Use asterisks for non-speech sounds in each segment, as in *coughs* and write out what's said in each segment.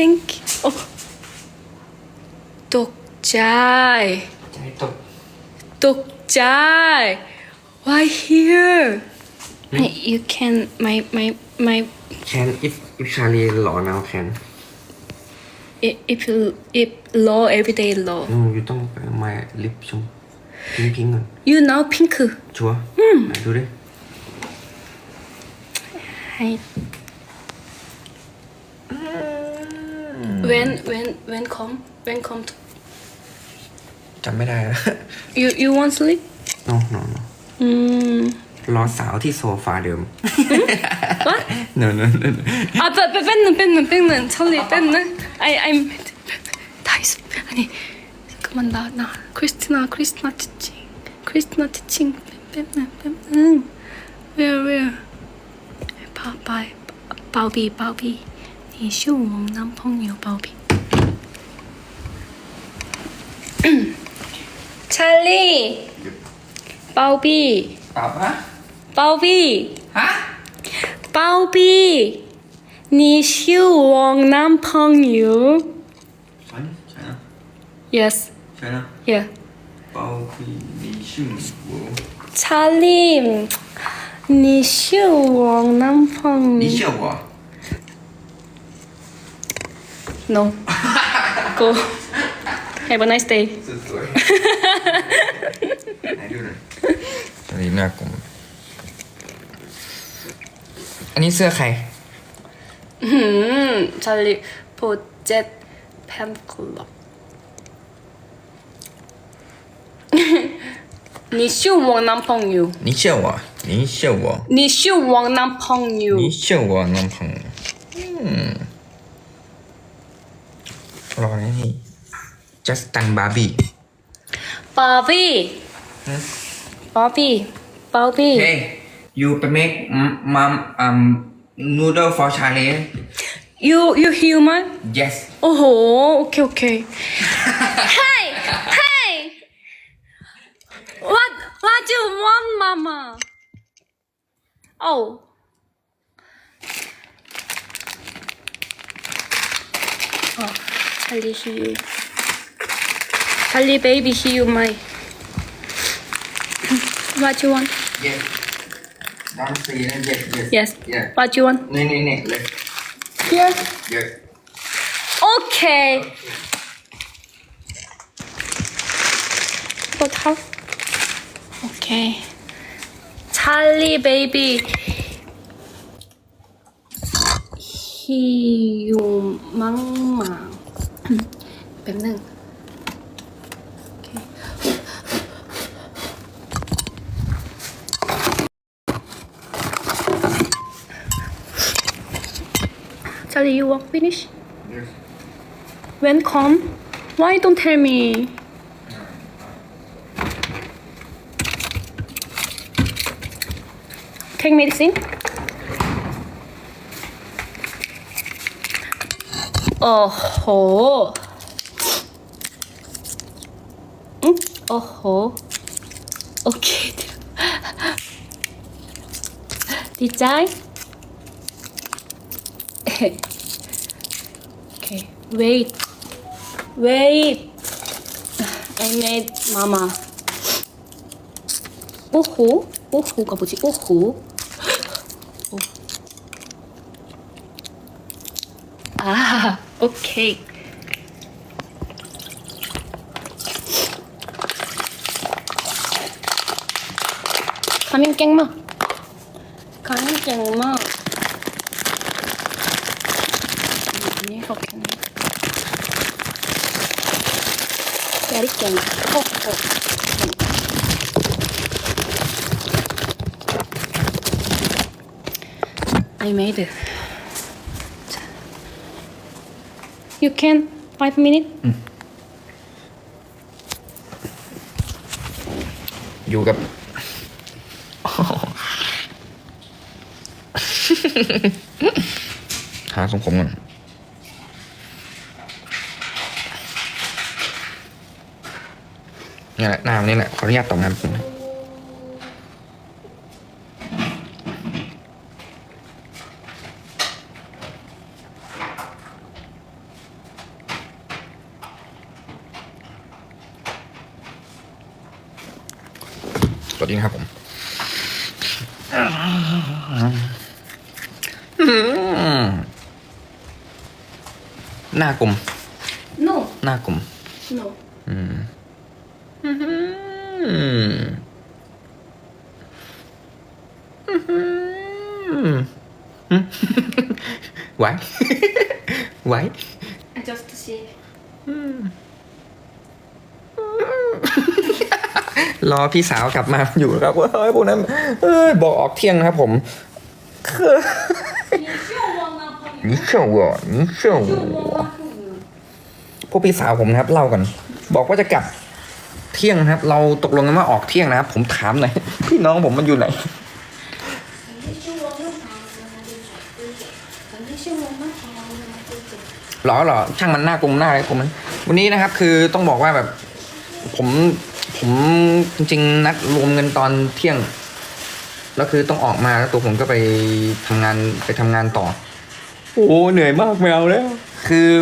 thank you โอ้ตกใจ ใจตก ตกใจ why here Hey, you can my my my แคน if if ชาลีหล่อ now แคน if if if law everyday law อืมอยู่ต้องไปมาลิปชมพิงพิงก่อน you now pink ชัวร์ไหนดูดิใ when when when come when come to จำไม่ได้แล้ว you you want sleep no no no อืม รอสาวที่โซฟาเดิม What? *laughs* no no no no 아, 빼, 빼, 뺏는, 뺏는, 뺏는. 찰리, 뺏는. 아이, I'm. 다 있어. 아니, 그만, 나, 나. 크리스티나, 크리스티나 티칭. 크리스티나 티칭. 뺏는, 뺏는. Where, where? 바, 바, 바비, 바비. 也是我们男朋友宝贝。 *clears throat* 찰리, 바오비, 아빠? 바오비, 아? 바오비, 你是我男朋友。 아니, 자야. Yes, 자야. yeah. 바오비 니슈 뭐? 찰리, 你是我男朋友。 니시야 와. No. Go. Have a nice day. ดสหนี่น่ากลัวอันนี้เสื้อใคร หืมชาลีโปเจกตแพนคลับ你是我男朋友，你是我，你是我，你是我男朋友，你是我男朋友。嗯。 อืมรอนะนี่ Justin Barbie Bobby. Bobby. Bobby. Hey you ไป make mom um noodle for Charlie You you human? yes Oh, okay, okay. hey, hey. What what you want, Mama? Oh. Oh, Halli, Shiyu. Halli, baby, Shiyu, my. what you want? Yes. Yes, yes. Yes. yes. What you want? No, no, no. Left. Yes. Yes. Okay. okay. What house? Okay. Charlie, baby. He, you, mama. *coughs* แป๊บนึง Okay. Charlie, you work finish? yes When come? Why don't tell me? Take medicine. 어허. 응? 어허. 오케이. 디자인? Wait. Wait. I made mama. 오호. 오호가 뭐지? 오호. Okay. Come in, Kingma. Come in, Kingma. I made it. You can five minute. อยู่กับ หาทรงผมก่อนนี่แหละน้ามนี่แหละขออนุญาตตองานคุณนะ ตัวนี้นะครับผมหน้ากลม no หน้ากลม no อืมอืมไว้ ไว้ I just see รอพี่สาวกลับมาอยู่ครับว่าเฮ้ยพวกนั้นเอ้ยบอกออกเที่ยงนะครับผมคือ 你笑我呢你笑我你笑我 พวกพี่สาวผมนะครับเล่ากันบอกว่าจะกลับเที่ยงนะครับ เราตกลงกันว่าออกเที่ยงนะครับ ผมถามหน่อยพี่น้องผมมันอยู่ไหนหรอหรอช่างมันหน้ากลมหน้าอะไรกลมนั้นวันนี้นะครับ คือต้องบอกว่าแบบ ผมผมจริง ๆ นัดรวมเงินตอนเที่ยง แล้วคือต้องออกมาแล้วตัวผมก็ไปทำงานไปทำงานต่อ โอ้เหนื่อยมากแมวแล้ว คือ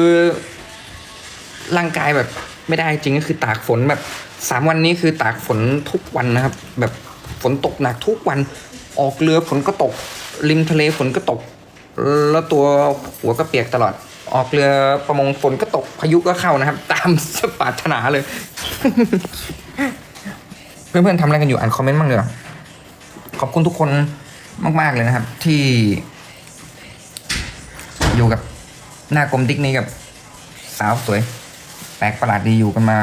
ร่างกายแบบไม่ได้จริงก็คือตากฝนแบบสามวันนี้คือตากฝนทุกวันนะครับ แบบฝนตกหนักทุกวันออกเรือฝนก็ตก ริมทะเลฝนก็ตก แล้วตัวหัวก็เปียกตลอด ออกเรือประมงฝนก็ตกพายุก็เข้านะครับ ตามสปารถนาเลย เพื่อนๆทำอะไรกันอยู่อ่านคอมเมนต์บ้างเลยขอบคุณทุกคนมาก ๆ เลยนะครับ ที่อยู่กับหน้ากลมดิกนี้กับสาวสวย แปลกประหลาดดีอยู่กันมา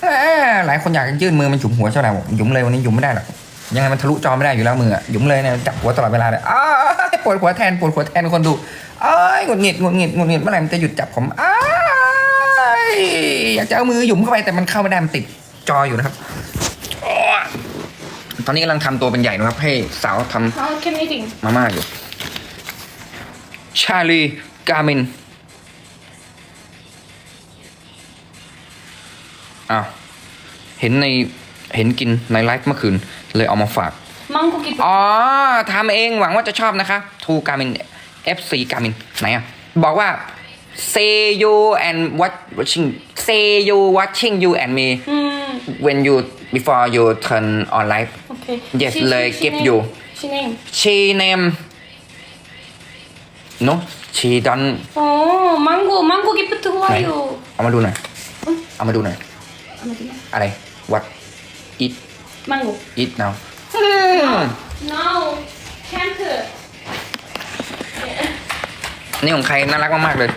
เอ้อหลายคนอยากจะยื่นมือมันหยุมหัวเจ้าไหนบอกหยุมเลยวันนี้หยุมไม่ได้หรอกยังไงมันทะลุจอไม่ได้อยู่แล้วมืออะหยุมเลยเนี่ยจับหัวตลอดเวลาเลยอ้ายปวดหัวแทนปวดหัวแทนคนดูอ้ายหงุดหงิดหงุดหงิดหงุดหงิดเมื่อไหร่มันจะหยุดจับผมอ้ายอยากจะเอามือหยุมเข้าไปแต่มันเข้าไม่ได้มันติดจออยู่นะครับอ้อตอนนี้กำลังทำตัวเป็นใหญ่นะครับ ให้สาวทำ How can eating มาม่าอยู่ชาลีกามิน อ้าวเห็นในเห็นกินในไลฟ์เมื่อคืน เลยเอามาฝาก Mango gift อ๋อทำเองหวังว่าจะชอบนะคะทูกามิน FC กามินไหนอะ บอกว่า say you and what watching say you watching you and me Hmm when you before you turn on live okay Yes, She- she- like she give name- you. she name she name no she don't Oh mango mango gift who ไหน are you เอามาดูหน่อย เอามาดูหน่อย อะไร what eat Mango eat now No can't นี่ของใครน่ารักมาก ๆ เลย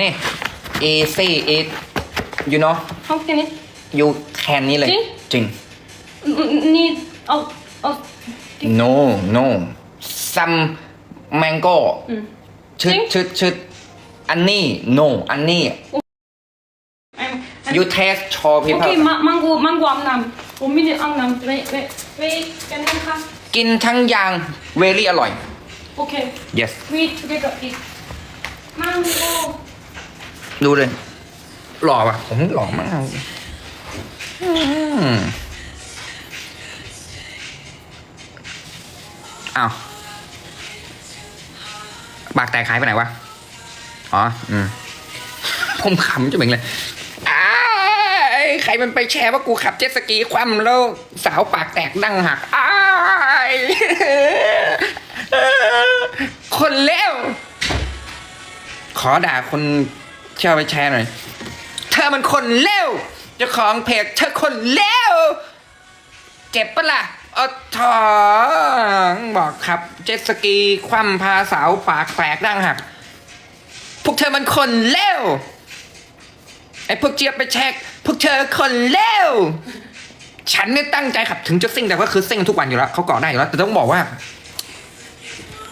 นี่ easy eat you know How can it you can นี่เลย จริงจริง need oh oh no no some mango อืมชึดจริงชึดชึดอันนี้ no อันนี้ I'm, you taste ชอพิพั Okay, ma mango, mango Amnam. Omini Amnam. Wait, wait, wait. Can I have? กินทั้งยาง very อร่อย Okay, yes we together eat. Mango. ดูเลย หล่อป่ะ ผมหล่อมากอืมอ้าวปากแตกหายไปไหนวะ อ๋อ อืม ผมขำจะเหม็งเลย ใครมันไปแชร์ว่ากูขับเจ็ตสกีคว่ำแล้วสาวปากแตกดังหักอ้ายคนเลวขอด่าคนที่าไปแชร์หน่อย เธอมันคนเลวเจ้าของเพจเธอคนเลวเจ็บปะล่ะเอาถองบอกครับเจ็ตสกี คว่ำพาสาวปากแตกดังหัก พวกเธอมันคนเลวไอ้พวกเจี๊ยบไปแชก พวกเธอคนเลวฉันเนี่ยตั้งใจขับถึงจะซิ่งแต่ก็คือซิ่งทุกวันอยู่แล้วเขาก่อได้อยู่แล้วแต่ต้องบอกว่า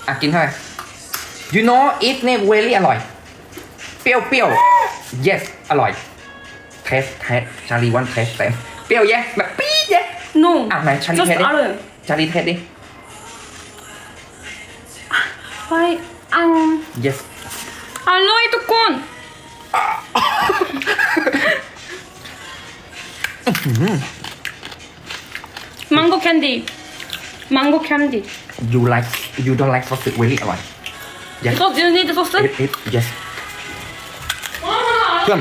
อะกินใท่ไหร่ you know it เนี่ย really อร่อย เปรี้ยวเปรี้ยว yes อร่อย test test ชาลีวัน taste แต่เปรี้ยวแย่แบบปี๊ดแย่นุ่งอะไหนชาลีเทสดิชาลีเทสดิไปอะ yes อร่อยทุกคน mango candy mango candy you like you don't like sausage really อร่อย yes so do you need the sausage it, it, yes เพื่อน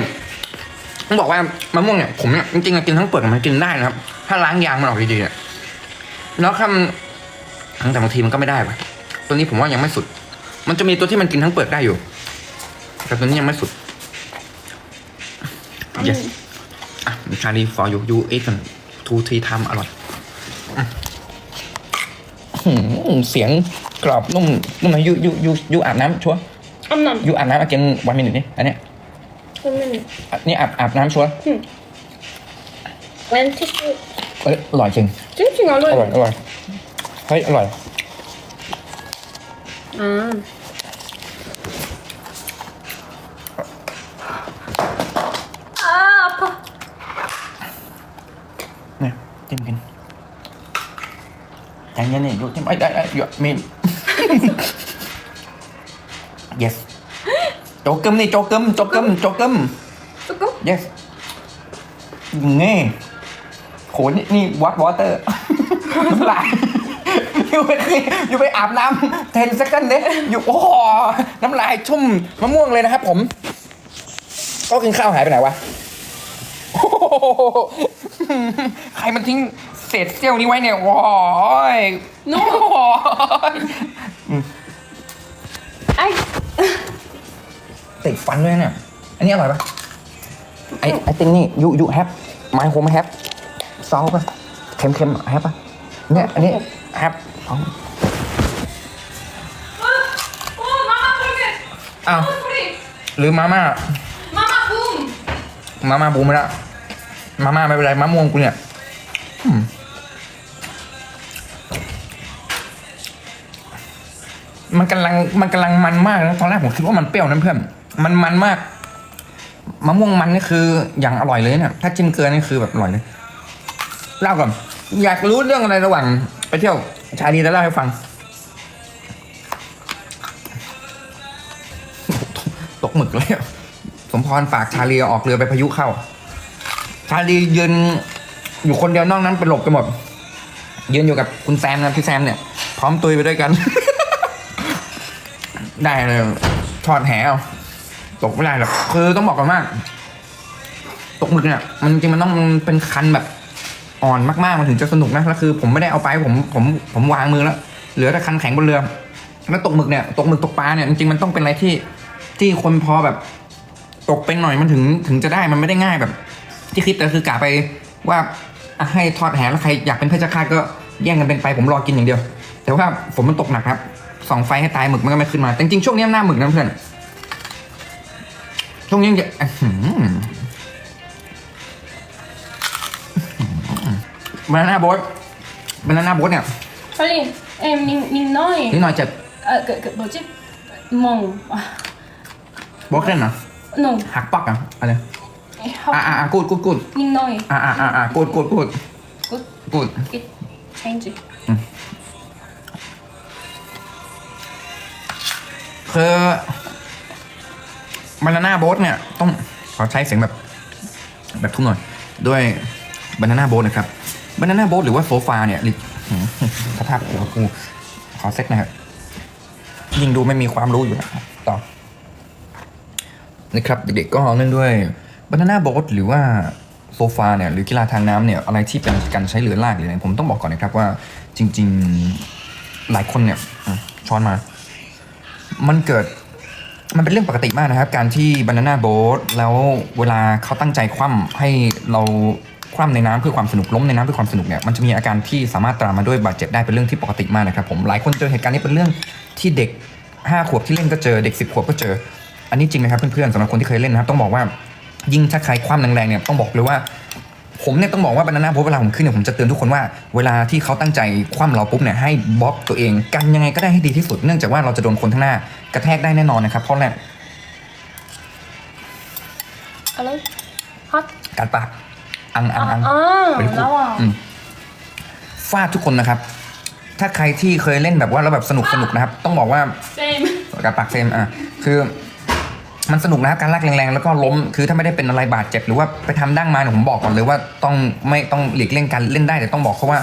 ผมบอกว่ามะม่วงเนี่ยผมเนี่ยจริงๆกินทั้งเปลือกมันกินได้นะครับ ถ้าล้างยางมันออกดีๆเนี่ยแล้วคำตั้งแต่บางทีมันก็ไม่ได้ปะตัวนี้ผมว่ายังไม่สุด มันจะมีตัวที่มันกินทั้งเปลือกได้อยู่ แต่ตัวนี้ยังไม่สุด yes. ชาลีฟอร์ยูยูเอ็กกันทูทีทำอร่อยเสียงกรอบนุ่มนุ่มนะยูยูยูยูอาบน้ำชัวร์อาบน้ำยูอาบน้ำอากินวันมินินี่อันเนี้ยวันมินินี่อาบอาบน้ำชัวร์วันที่เอ้ยอร่อยจริงจริงจริงอร่อยอร่อยอร่อยเฮ้ยอร่อยอ่า จิ้มกินใจเย็นนี่อยู่จิ้มไอ้ได้ไอ้อยู่มี yes โจกึมนี่โจกึมโจกึมโจกึม조 금? yes งี้โหนี่นี่วัดวอเตอร์น้ำลายอยู่ไปอยู่ไปอาบน้ำเทนสักกันเด้อยู่โอ้โหน้ำลายชุ่มมะม่วงเลยนะครับผม ก็กินข้าวหายไปไหนวะโอ้โหใค รมันทิ้งเศษเซี่ยวนี้ไว้เนี่ยโอยนู่นโอ้ไอติดฟันด้วยเนี่ย อันนี้อร่อยปะไอไอติ้งนี่ยุยูแฮปไม้โครมแฮปซอสปะเค็มเค็มแฮปปะเนี่ยอันนี้แฮปอ้าวหรือมาม่า มาม่าบูม มาม่าบูมไม่ละมาม่าไม่เป็นไรมะม่วงกูเนี่ย มันกำลังมันกำลังมันมากนะตอนแรกผมคิดว่ามันเปรี้ยวนะเพื่อนมันมันมากมะม่วงมันนี่คืออย่างอร่อยเลยเนี่ยถ้าจิ้มเกลือนี่คือแบบอร่อยเลยเล่าก่อนอยากรู้เรื่องอะไรระหว่าง ไปเที่ยวชาลีจะเล่าให้ฟัง ตกหมึกเลยสมพรฝากชาลีออกเรือไปพายุเข้า ชาลียืน อยู่คนเดียวนอกนั้นเป็นหลบกันหมดยืนอยู่กับคุณแซมนะพี่แซมเนี่ย พร้อมตุยไปด้วยกัน ได้เลยทอดแหเอาตกไม่ได้หรอกคือต้องบอกกันว่าตกหมึกเนี่ยมันจริงมันต้องเป็นคันแบบอ่อนมากๆมันถึงจะสนุกนะแล้วคือ ผมไม่ได้เอาไปผมผมผมวางมือแล้วเหลือแต่คันแข็งบนเรือแล้วตกหมึกเนี่ยตกหมึกตกปลาเนี่ยจริงมันต้องเป็นอะไรที่ที่คนพอแบบ ตกเป็นหน่อยมันถึงถึงจะได้มันไม่ได้ง่ายแบบ ที่คิดแต่คือกะไป ว่าอ่ะให้ทอดแหแล้วใครอยากเป็นเพชฌฆาตก็แย่งกันเป็นไปผมรอกินอย่างเดียว แต่ว่าฝนมันตกหนักครับส่องไฟให้ตายหมึกมันก็ไม่ขึ้นมาแต่จริงๆช่วงนี้หน้าหมึกนะเพื่อนช่วงนี้ยังอื้อหือบานาน่าโบ๊ทบานาน่าโบ๊ทเนี่ย 빨리 엠 닉너이 นิดหน่อยเจ็บ 아그 그 뭐지 멍 아, โบ๊ทเล่นเหรอ no หักปักอ่ะอะไร how อ่าอ่ากูดกูดกูด 닉너이 อ่าอ่าอ่าอ่ากูดกูดกูด good กูด it change คือบานาน่าโบ๊ทเนี่ยต้องขอใช้เสียงแบบ แบบทุ่มหน่อย ด้วยบานาน่าโบ๊ทนะครับบานาน่าโบ๊ทหรือว่าโซฟาเนี่ยลิหืมสภาพหัวกูขอเซ็ตนะครับยิ่งดูไม่มีความรู้อยู่นะต่อนะครับ เด็กๆก็เนื่องด้วย บานาน่าโบ๊ทหรือว่าโซฟาเนี่ยหรือกีฬาทางน้ำเนี่ยอะไรที่เป็นการใช้เรือลากหรืออะไรผมต้องบอกก่อนนะครับว่าจริง ๆหลายคนเนี่ยช้อนมา มันเกิดมันเป็นเรื่องปกติมากนะครับ การที่บานาน่าโบ๊ทแล้วเวลาเขาตั้งใจคว่ำให้เราคว่ำในน้ำเพื่อความสนุกล้มในน้ำเพื่อความสนุกเนี่ยมันจะมีอาการที่สามารถตามมาด้วยบาดเจ็บได้เป็นเรื่องที่ปกติมากนะครับผมหลายคนเจอเหตุการณ์นี้เป็นเรื่องที่เด็กห้าขวบที่เล่นก็เจอเด็กสิบขวบก็เจอ อันนี้จริงนะครับเพื่อนๆสำหรับคนที่เคยเล่นนะครับต้องบอกว่า ยิ่งถ้าใครคว่ำแรงๆเนี่ยต้องบอกเลยว่า ผมเนี่ยต้องบอกว่าบรรณาโพสเวลาผมขึ้นเนี่ยผมจะเตือนทุกคนว่าเวลาที่เขาตั้งใจคว่ำเราปุ๊บเนี่ยให้บล็อกตัวเองกันยังไงก็ได้ให้ดีที่สุด เนื่องจากว่าเราจะโดนคนข้างหน้ากระแทกได้แน่นอนนะครับเพราะแหลกอะไรฮอตกัดปากอังอังอังไปทุกคนฟาดทุกคนนะครับ ถ้าใครที่เคยเล่นแบบว่าเราแบบสนุกสนุกนะครับ ต้องบอกว่ากัดปากเฟมอะคือ มันสนุกนะครับการลากแรงๆแล้วก็ล้มคือถ้าไม่ได้เป็นอะไรบาดเจ็บหรือว่าไปทำดั้งมาเนี่ยผมบอกก่อนเลยว่าต้องไม่ต้องหลีกเลี่ยงการเล่นได้แต่ต้องบอกเขาว่า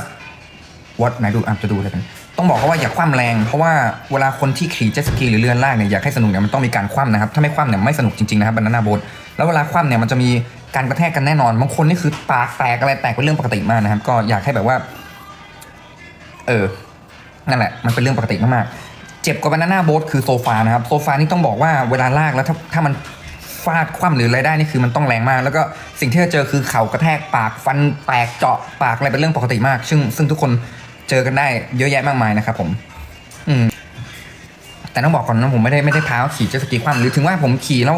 วัดไหนดูอะจะดูอะไรกันต้องบอกเขาว่าอย่าคว่ำแรง เพราะว่าเวลาคนที่ขี่เจ็ตสกีหรือเรือลากเนี่ยอยากให้สนุกเนี่ยมันต้องมีการคว่ำนะครับถ้าไม่คว่ำเนี่ยไม่สนุกจริงๆนะครับบานาน่าโบ๊ทแล้วเวลาคว่ำเนี่ยมันจะมีการกระแทกกันแน่นอนบางคนนี่คือปากแตกอะไรแตกเป็นเรื่องปกติมากนะครับ ก็อยากให้แบบว่า เออนั่นแหละ มันเป็นเรื่องปกติมากๆ เจ็บกว่าบานาน่าโบ๊ทคือโซฟานะครับ โซฟานี่ต้องบอกว่าเวลาลากแล้วถ้าถ้ามันฟาดคว่ำหรืออะไรได้นี่คือมันต้องแรงมาก แล้วก็สิ่งที่จะเจอคือเข่ากระแทกปากฟันแตกเจาะปากอะไรเป็นเรื่องปกติมาก ซึ่งซึ่งทุกคนเจอกันได้เยอะแยะมากมายนะครับผม อืม แต่ต้องบอกก่อนนะผมไม่ได้ไม่ได้ท้าขี่เจ็ตสกีคว่ำหรือถึงว่าผมขี่แล้ว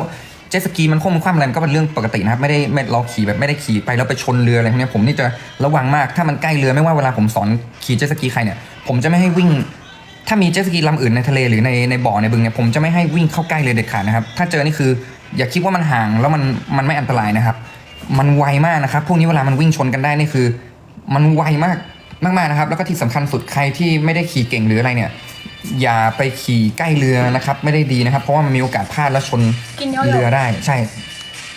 เจ็ตสกีมันคว่ำมันคว่ำอะไรก็เป็นเรื่องปกตินะครับ ไม่ได้ไม่เราขี่แบบไม่ได้ขี่ไปแล้วไปชนเรืออะไรพวกนี้ผมนี่จะระวังมากถ้ามันใกล้เรือไม่ว่าเวลาผมสอนขี่เจ็ตสกีใครเนี่ยผมจะไม่ให้วิ่ง ถ้ามีเจ็ตสกีลำอื่นในทะเลหรือในในบ่อในบึงเนี่ยผมจะไม่ให้วิ่งเข้าใกล้เลยเด็ดขาดนะครับ ถ้าเจอนี่คืออย่าคิดว่ามันห่างแล้วมันมันไม่อันตรายนะครับ มันไวมากนะครับ พวกนี้เวลามันวิ่งชนกันได้นี่คือ มันไวมากมากๆนะครับ แล้วก็ที่สำคัญสุดใครที่ไม่ได้ขี่เก่งหรืออะไรเนี่ย อย่าไปขี่ใกล้เรือนะครับ ไม่ได้ดีนะครับ เพราะว่ามันมีโอกาสพลาดแล้วชนกินเยอะๆเรือได้ ใช่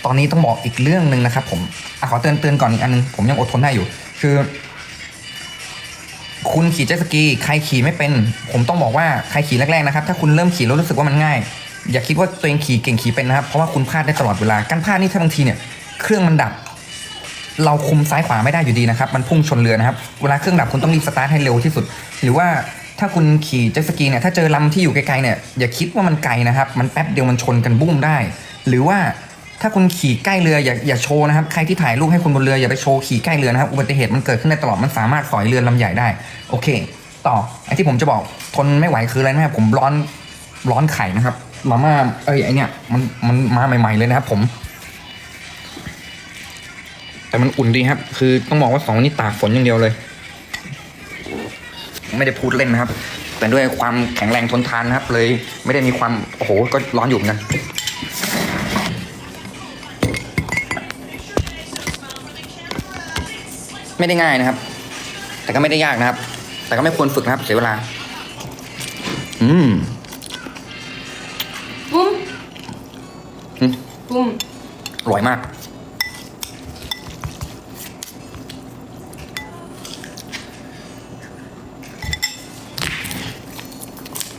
ตอนนี้ต้องบอกอีกเรื่องหนึ่งนะครับ ผมอะขอเตือนเตือนก่อนอีกอันนึงผมยังอดทนได้อยู่ คือ คุณขี่เจ็ตสกีใครขี่ไม่เป็น ผมต้องบอกว่าใครขี่แรกๆนะครับ ถ้าคุณเริ่มขี่แล้วรู้สึกว่ามันง่าย อย่าคิดว่าตัวเองขี่เก่งขี่เป็นนะครับ เพราะว่าคุณพลาดได้ตลอดเวลา การพลาดนี่ถ้าบางทีเนี่ยเครื่องมันดับ เราคุมซ้ายขวาไม่ได้อยู่ดีนะครับ มันพุ่งชนเรือนะครับ เวลาเครื่องดับคุณต้องรีบสตาร์ทให้เร็วที่สุด หรือว่าถ้าคุณขี่เจ็ตสกีเนี่ย ถ้าเจอลำที่อยู่ไกลๆเนี่ย อย่าคิดว่ามันไกลนะครับ มันแป๊บเดียวมันชนกันบุ้มได้ หรือว่า ถ้าคุณขี่ใกล้เรืออย่าอย่าโชว์นะครับ ใครที่ถ่ายรูปให้คนบนเรืออย่าไปโชว์ขี่ใกล้เรือนะครับ อุบัติเหตุมันเกิดขึ้นได้ตลอด มันสามารถสอยเรือลำใหญ่ได้ โอเค ต่อ ไอ้ที่ผมจะบอกทนไม่ไหวคืออะไรนะครับ ผมร้อนร้อนไข่นะครับ มาม่า เอ้ยไอเนี่ยมันมันมาใหม่ ๆเลยนะครับ ผม แต่มันอุ่นดีครับ คือต้องบอกว่าสองวันนี้ตากฝนอย่างเดียวเลย ไม่ได้พูดเล่นนะครับ แต่ด้วยความแข็งแรงทนทานนะครับ เลย ไม่ได้มีความ โอ้โห ก็ร้อนอยู่เหมือนกัน ไม่ได้ง่ายนะครับ แต่ก็ไม่ได้ยากนะครับ แต่ก็ไม่ควรฝึกนะครับ เสียเวลา อืมปุ้มอืมปุ้มอร่อยมาก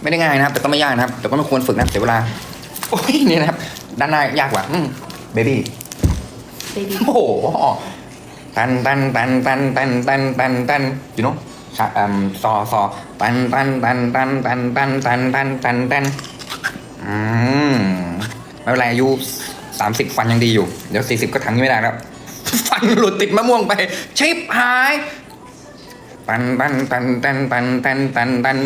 ไม่ได้ง่ายนะครับ แต่ก็ไม่ยากนะครับ แต่ก็ไม่ควรฝึกนะครับเสียเวลา โอ้ยนี่นะครับ ด้านหน้ายากกว่าอืมเบบี้เบบี้โอ้โห ตันตันตันตันตันตันตันตันอยู่เนาะชาอืมซอซอตันตันตันตันตันตันตันตันตันตันอืมไม่เป็นไรอายุสามสิบฟันยังดีอยู่ เดี๋ยวสี่สิบก็ทำงี้ไม่ได้แล้ว ฟันหลุดติดมะม่วงไป ชิปหายตันตันตันตันตันตันตันตัน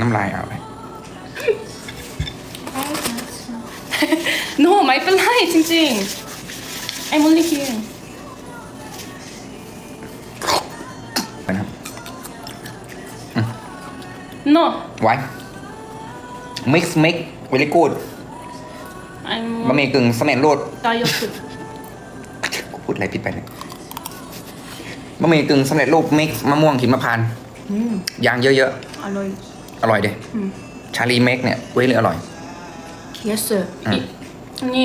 น้ำลายเอาไป no ไม่เป็นไรจริงๆ I'm only here ไปนะครับ no ไว้ mix mix very good I'm บะหมี่กึ่งสำเร็จรูป diet กูพูดอะไรผิดไปเนี่ยบะหมี่กึ่งสำเร็จรูปมิกซ์มะม่วงหิมพานต์ยางเยอะอร่อย ๆ อร่อยดิชาลีเมกเนี่ยเว้ยเลยอร่อย yes sir อันนี้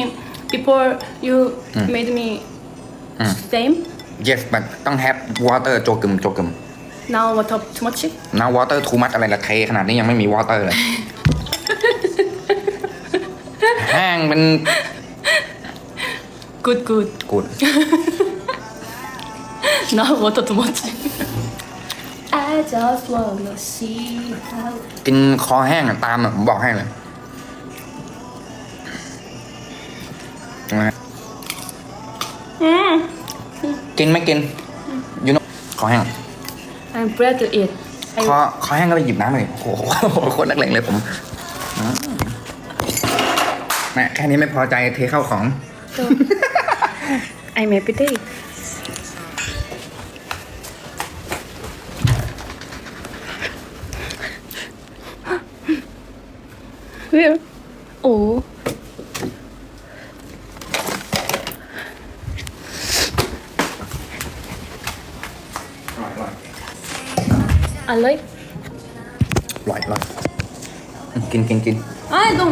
before you made me อืม same yes but ต้อง have water โจกึมโจกึม now what up too much now water too much อะไรละเทขนาดนี้ยังไม่มี water เลยแห้งเป็น good good กูด now what up too much I just wanna see how กินคอแห้งอะตามอะผมบอกให้เลย นะกินไม่กินยูโนคอแห้ง I'm glad to eat คอคอแห้งก็ไปหยิบน้ำเลยโอ้โหโคตรนักเลงเลยผมอืมแม่แค่นี้ไม่พอใจเทเข้าของ I'm every day Where? Oh. I like. อ อันเลยอร่อยอร่อยกินกินกินไอ้ยตรง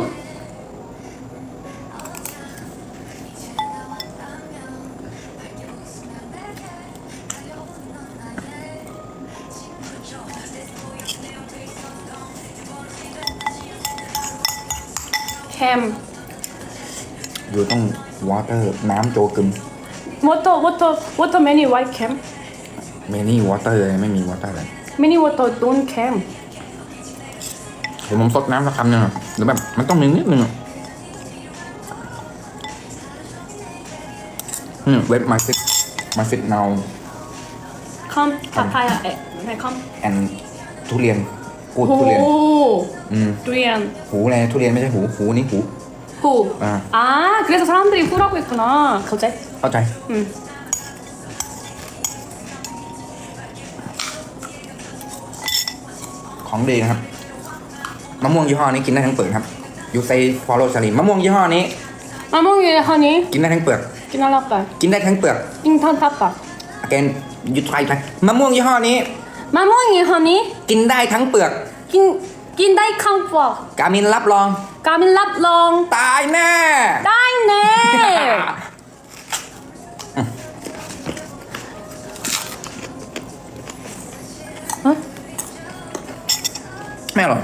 แคมอยู่ต้องวอเตอร์น้ำโจกึม วอเตอร์วอเตอร์วอเตอร์แมนี่ไวท์แคม เมนี่วอเตเลยไม่มี water เลย Mini water don't cam. เดี๋ยวผมซดน้ำสักคำหนึ่งอะหรือแบบมันต้องมีนิดนึงอะอืมเว็บมาฟิตมาฟิตเนา Come papaya. Eh, okay, come. แอนทุเรียนกูดทุเรียน 오. อืม 두리안. หูอะไรทุเรียนไม่ใช่หู หูนี่หู 후. 아. 아, 그래서 사람들이 후라고 했구나. 거제? เข้าใจ 응. ของดีนะครับมะม่วงยี่ห้อนี้กินได้ทั้งเปลือกครับยูไซฟอโรชาลีมะม่วงยี่ห้อนี้ มะม่วงยี่ห้อนี้ กินได้ทั้งเปลือก กินอะไรไปกกินได้ทั้งเปลือกกินท่อนทับไปแกนยูไทยไปมะม่วงยี่ห้อนี้ มะม่วงยี่ห้อนี้ กินได้ทั้งเปลือก กิน กินได้ข้างเปล่ากามินรับรอง กามินรับรองตายแน่ ได้แน่ ไม่อร่อย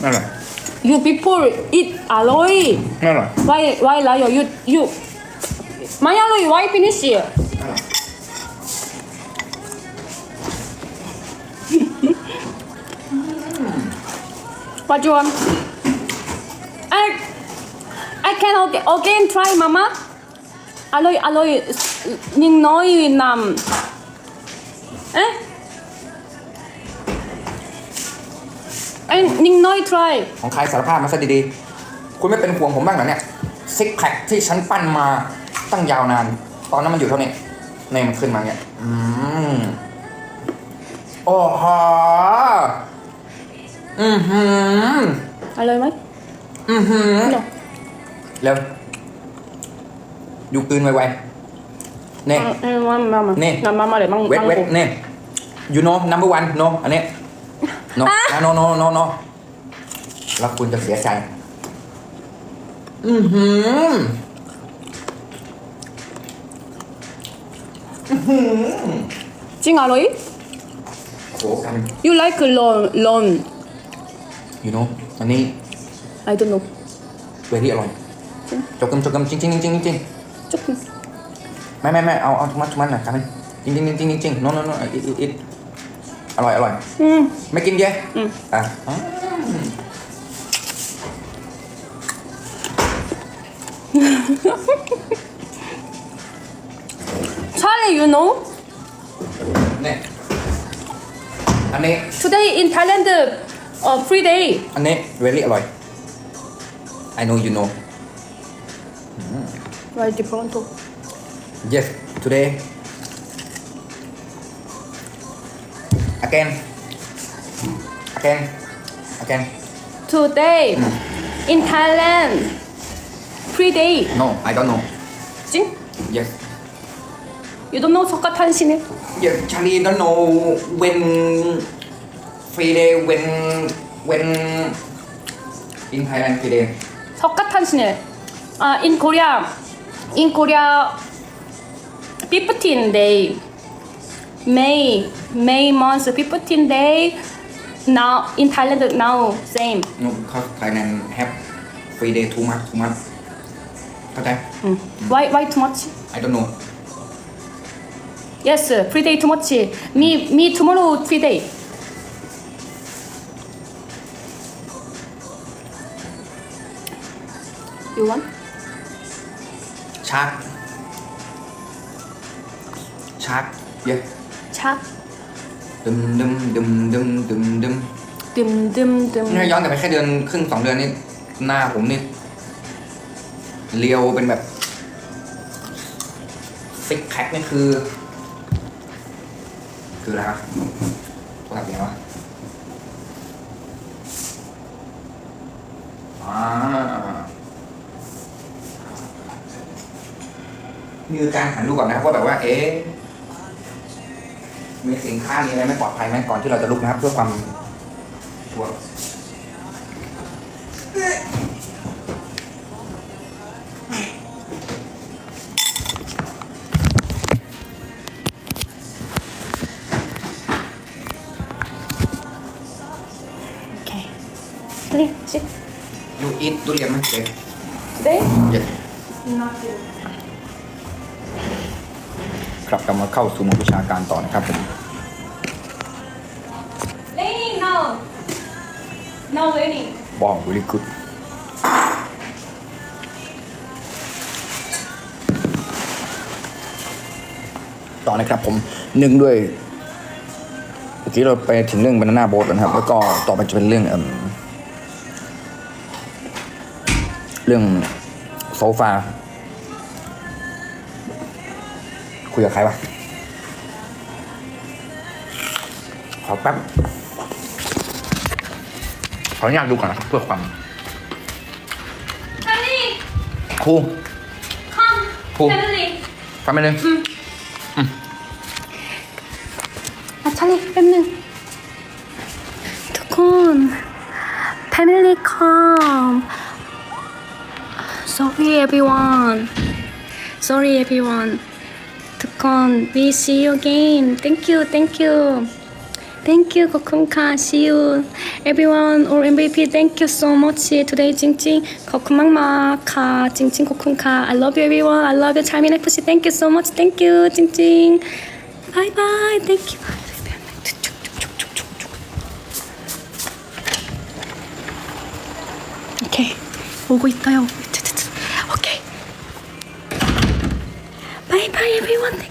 ไม่อร่อย You before eat alloy. ไม่อร่อย Why why 라 요? You you. My alloy why finish? What you want? I I can again, again try, Mama. Alloy alloy. Ning nói นิ่งน้อย try ของใครสารภาพมาซะดีๆ คุณไม่เป็นห่วงผมบ้างเหรอเนี่ยซิกแพคที่ฉันปั้นมาตั้งยาวนาน ตอนนั้นมันอยู่เท่านี้ในมันขึ้นมาเนี่ยอืมโอ้โหอือหืออร่อยไหมอือหือเร็วอยู่ปืนไวๆเนี่ยมามามาเนี่ยมามาเลยมั่งเวทเวทเนี่ย you know number one no อันนี้ น้องน้องนโนโนโนแล้วคุณจะเสียใจ อือหือจริงอร่อย โหกัน you like long long you know อันนี้ I don't know very อร่อยจกกึมจกกึมจริงจริงจริงจริงจกกึมไม่ไม่ไม่เอาเอาทุกมันทุกมันหน่อยครับจริงจริงจริงจริง no no no it it อิดอิดอ*laughs* ร่อยอร่อย 응. ไม่กินเยอะ อืม อ่ะอ๋อ Charlie, you know? เนี่ยอันนี้ Today in Thailand, uh, free day. อันนี้เวรี่อร่อย I know you know Why different? yes today again. Again. Again. Today. Hmm. In Thailand. Three day no I don't know. Jin, yes. You don't know Soka Tanshin yeah Charlie don't know when three day when when in Thailand three day Soka Tanshin uh, in Korea. In Korea. 15 day May, May month, 15 day. Now in Thailand now same. no because Thailand have free day too much too much เข้าใจ 응. Why why too much? I don't know Yes, free day too much. Me me tomorrow free day. You want? ชาร์ก ชักดึมดึมดึมดึมดึมดึมดึมดึมดึมนี่ย้อนกลับไปแค่เดือนครึ่งสองเดือนนี่หน้าผมนี่เรียวเป็นแบบซิกแพคนี่คือ คืออะไรครับรศัพท์ยังวะนี่คือการหันดูก่อนนะครับว่าแบบว่า เอ๊ มีสินค้ามีอะไรไม่ปลอดภัยไหมก่อนที่เราจะลุกนะครับ เพื่อความชัวร์โอเคดูสิดูอินดูเรียนไหมเด็ก มาเข้าสู่โหมดวิชาการต่อนะครับผม Raining now. Now raining. ว้าว very good ต่อนะครับผมเนื่องด้วยเมื่อกี้เราไปถึงเรื่อง banana boat แล้วนะครับ แล้วก็ต่อไปจะเป็นเรื่องเอิ่มเรื่องโซฟา ยกับใครวะขอแป๊บ ขออนุญาตดูก่อนนะเพื่อความแฟมิลี่ครู คอมครู แฟมิลี่ไปเลยอัชลีแป๊บหนึงทุกคน Family Calm Sorry everyone Sorry everyone 두콘 we see you again. Thank you, thank you. Thank you, 거쿤카. See you, everyone. Or MVP. Thank you so much. Today, 찡찡. 거쿤막마카. 찡찡, 거쿤카. I love you, everyone. I love you, charming FC. Thank you so much. Thank you, 찡찡. Bye bye. Thank you. 오케이. 오고 있어요. 오케이. Bye bye, everyone.